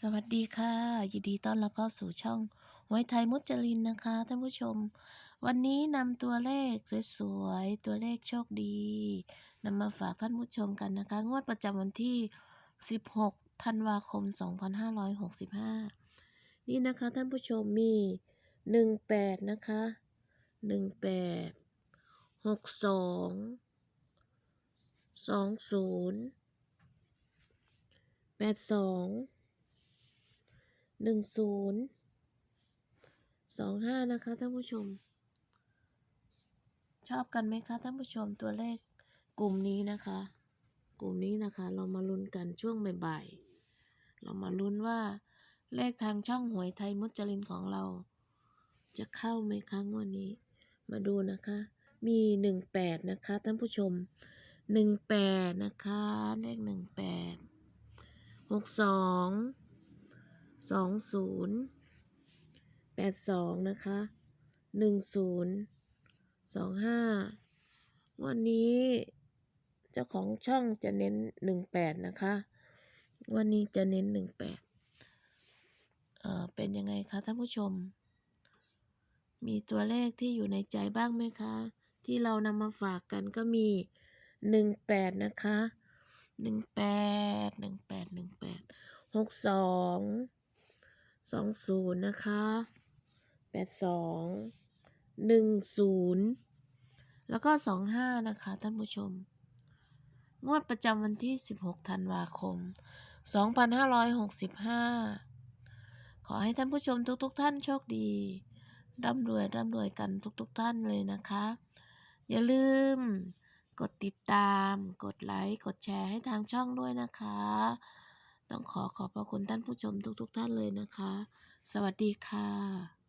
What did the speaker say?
สวัสดีค่ะ ยินดีต้อนรับเข้าสู่ช่องหวยไทยมุจลินนะคะท่านผู้ชม วันนี้นำตัวเลขสวยๆ ตัวเลขโชคดีนำมาฝากท่านผู้ชมกันนะคะ งวดประจำวันที่ 16 ธันวาคม 2565 นี่นะคะท่านผู้ชมมี 18 นะคะ 18 62 20 82 หนึ่งศูนย์สองห้านะคะท่านผู้ชม ชอบกันไหมคะท่านผู้ชมตัวเลขกลุ่มนี้นะคะ กลุ่มนี้นะคะ เรามาลุ้นกันช่วงบ่ายๆเรามาลุ้นว่า เลขทางช่องหวยไทยมุจลินของเรา จะเข้าไหมคะงวันนี้ มาดูนะคะ มีหนึ่งแปดนะคะท่านผู้ชมหนึ่งแปดนะคะเลขหนึ่งแปดหกสอง สองศูนย์แปดสองนะคะหนึ่งศูนย์สองห้าวันนี้เจ้าของช่องจะเน้นหนึ่งแปดนะคะ วันนี้จะเน้นหนึ่งแปดเอ่อเป็นยังไงคะท่านผู้ชม มีตัวเลขที่อยู่ในใจบ้างไหมคะ ที่เรานำมาฝากกันก็มีหนึ่งแปดนะคะหนึ่งแปดหนึ่งแปดหนึ่งแปดหกสอง สองศูนย์นะคะแปดสองหนึ่งศูนย์แล้วก็สองห้านะคะ ท่านผู้ชม งวดประจำวันที่16ธันวาคม2565ขอให้ท่านผู้ชมทุกๆทท่านโชคดี ร่ำรวยร่ำรวยกันทุกๆทท่านเลยนะคะ อย่าลืม กดติดตาม กดไลค์ กดแชร์ให้ทางช่องด้วยนะคะ ต้องขอขอบพระคุณท่านผู้ชมทุกๆทท่านเลยนะคะ สวัสดีค่ะ